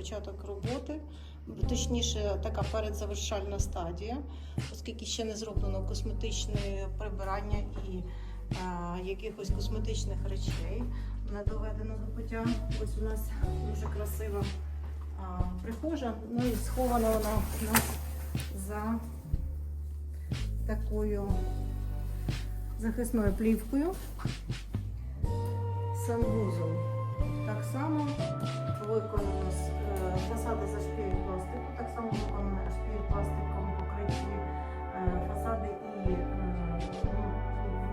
початок роботи, точніше, така передзавершальна стадія, оскільки ще не зроблено косметичне прибирання і е, якихось косметичних речей не доведено до пуття. Ось у нас дуже красива а, прихожа, ну і схована вона у нас за такою захисною плівкою. Санвузол. Так само виконано з е, фасади за шпіль-пластику, так само виконано шпіль-пластиком покриті е, фасади і е, ну,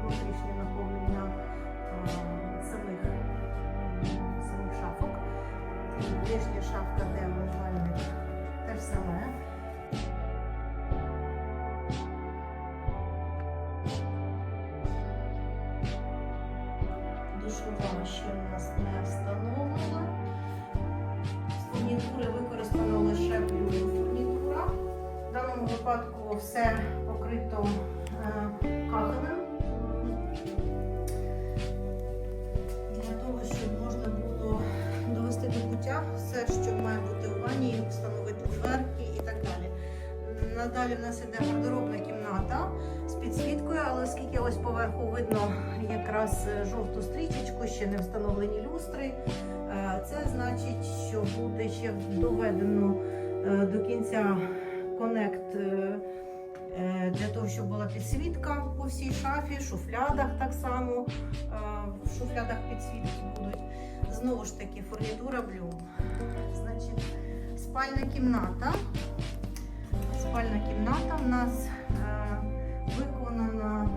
внутрішнє наповнення самих, самих шафок. Нижня шафка, де умивальник, те ж саме. Душова ще у нас не встановлена. Випадку все покрито е, кахелем. Для того, щоб можна було довести до пуття все, що має бути у ванні, встановити дверки і так далі. Надалі в нас іде гардеробна кімната з підсвіткою, але оскільки ось поверху видно якраз жовту стрічечку, ще не встановлені люстри. е, Це значить, що буде ще доведено е, до кінця конект е, е, для того, щоб була підсвітка по всій шафі, шуфлядах так само. е, В шуфлядах підсвітки будуть. Знову ж таки, фурнітура блюм. Значить, спальна кімната. Спальна кімната в нас виконана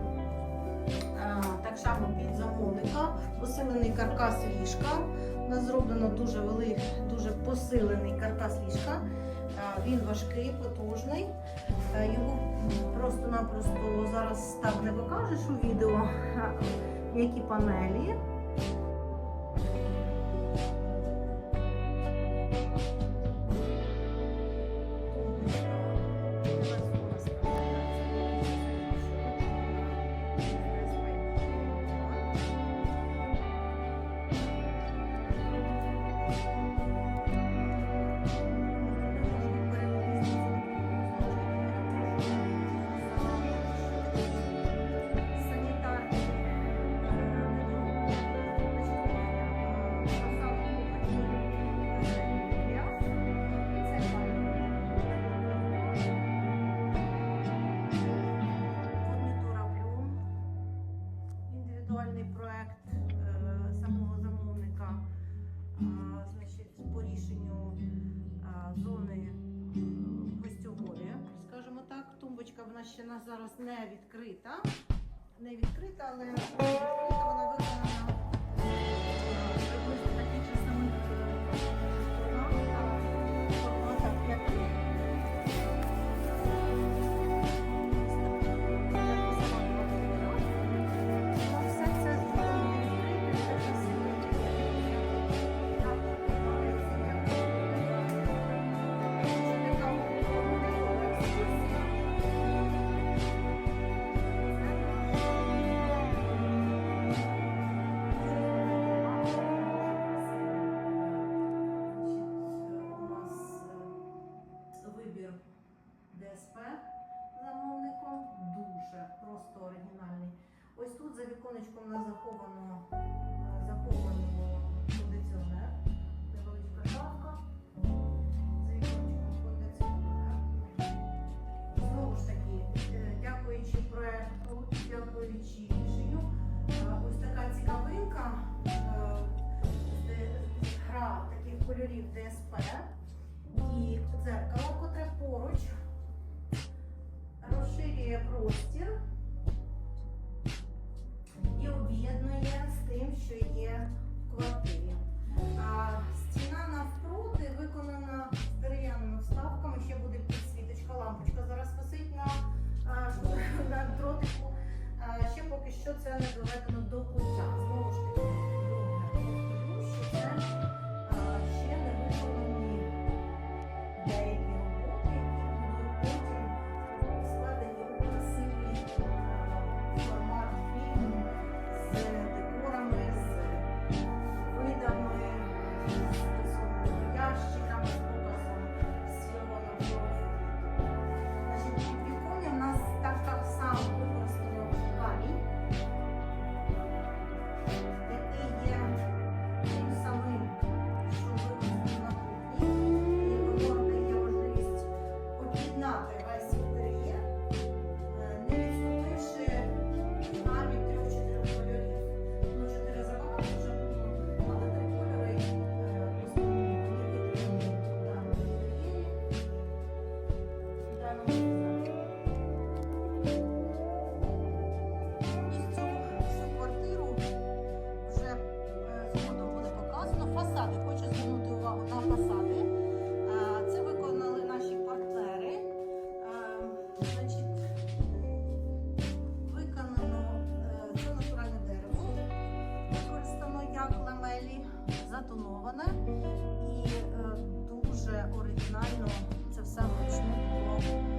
так само під замовника. Посилений каркас ліжка. У нас зроблено дуже великий, дуже посилений каркас ліжка. Він важкий, потужний. Його просто-напросто зараз так не покажеш у відео, які панелі. Проект е, самого замовника е, значить, по рішенню е, зони е, гостьової, скажімо так. Тумбочка вона ще на зараз не відкрита. Не відкрита, але заховано, е, заховано кондиціонер, невеличка шафка. За віконечком кондиціонер. Знову ж таки, е, дякуючи проекту, дякуючи рішенню, е, ось така цікавинка, гра таких кольорів ДСП і дзеркало, котре поруч дротику. Ще поки що це не доведено до кінця. Знову ж таки, друге що це забетоноване і е, дуже оригінально це все вручну було